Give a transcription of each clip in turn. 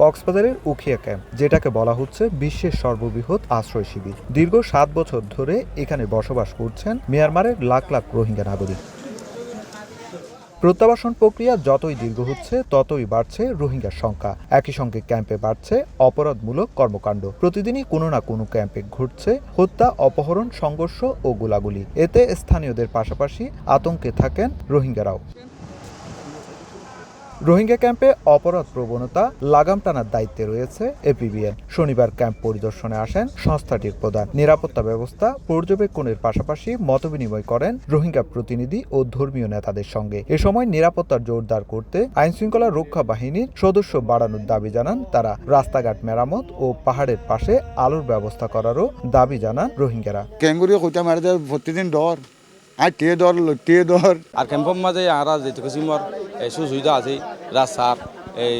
কক্সবাজারের উখিয়া ক্যাম্প, যেটাকে বলা হচ্ছে বিশ্বের সর্ববৃহৎ আশ্রয় শিবির। দীর্ঘ সাত বছর ধরে এখানে বসবাস করছেন মিয়ানমারের লাখ লাখ রোহিঙ্গা নাগরিক। প্রত্যাবাসন প্রক্রিয়া যতই দীর্ঘ হচ্ছে, ততই বাড়ছে রোহিঙ্গার সংখ্যা। একই সঙ্গে ক্যাম্পে বাড়ছে অপরাধমূলক কর্মকাণ্ড। প্রতিদিনই কোনো না কোনো ক্যাম্পে ঘটছে হত্যা, অপহরণ, সংঘর্ষ ও গোলাগুলি। এতে স্থানীয়দের পাশাপাশি আতঙ্কে থাকেন রোহিঙ্গারাও। রোহিঙ্গা ক্যাম্পে অপরাধ প্রবণতা লাগাম টানার দায়িত্বে রয়েছে এপিবিএন। শনিবার ক্যাম্প পরিদর্শনে আসেন সংস্থাটির প্রধান। নিরাপত্তা ব্যবস্থা পর্যবেক্ষণের পাশাপাশি মতবিনিময় করেন রোহিঙ্গা প্রতিনিধি ও ধর্মীয় নেতাদের সঙ্গে। এ সময় নিরাপত্তা জোরদার করতে আইনশৃঙ্খলা রক্ষা বাহিনীর সদস্য বাড়ানোর দাবি জানান তারা। রাস্তাঘাট মেরামত ও পাহাড়ের পাশে আলোর ব্যবস্থা করারও দাবি জানান রোহিঙ্গারা। ক্যাঙ্গুরি কইটা মারি দেয় প্রতিদিন ডর। আর টিয়ে ডর লটিয়ে ডর। আর ক্যাম্পৰ মাঝে আরা যেটু কিসিমর সুবিধা আছে রাস্তার এই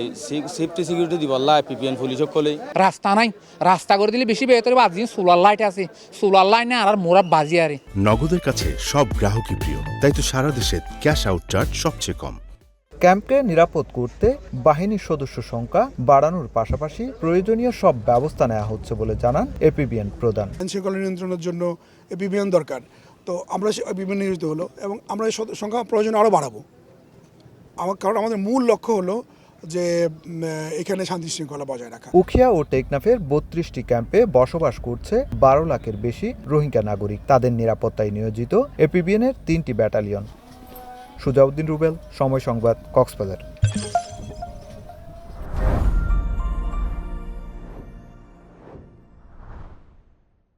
সেফটি সিকিউরিটি দিবল্লা পিপিএন পুলিশ সকলেই রাস্তা নাই রাস্তা করে দিলে বেশি বেহতর বাজি সোলার লাইট আছে সোলার লাইট লাইনে আর মোরা বাজি আরে। নগদের কাছে সব গ্রাহকই প্রিয় তাই তো সারা দেশে ক্যাশ আউট চার্জ সবচেয়ে কম। ক্যাম্পকে নিরাপদ করতে বাহিনীর সদস্য সংখ্যা বাড়ানোর পাশাপাশি প্রয়োজনীয় সব ব্যবস্থা নেওয়া হচ্ছে বলে জানান এপিবিএন প্রধান। আইন শৃঙ্খলা নিয়ন্ত্রণের জন্য এপিবিএন দরকার। তো আমরা এপিবিএন নিয়োজিত হলো এবং আমরা এই সংখ্যা প্রয়োজন আরও বাড়াবো। আমার কারণ আমাদের মূল লক্ষ্য হলো যে এখানে শান্তি শৃঙ্খলা বজায় রাখা। উখিয়া ও টেকনাফের বত্রিশটি ক্যাম্পে বসবাস করছে বারো লাখের বেশি রোহিঙ্গা নাগরিক। তাদের নিরাপত্তায় নিয়োজিত এপিবিএনের তিনটি ব্যাটালিয়ন। সুজাউদ্দিন রুবেল, সময় সংবাদ, কক্সবাজার।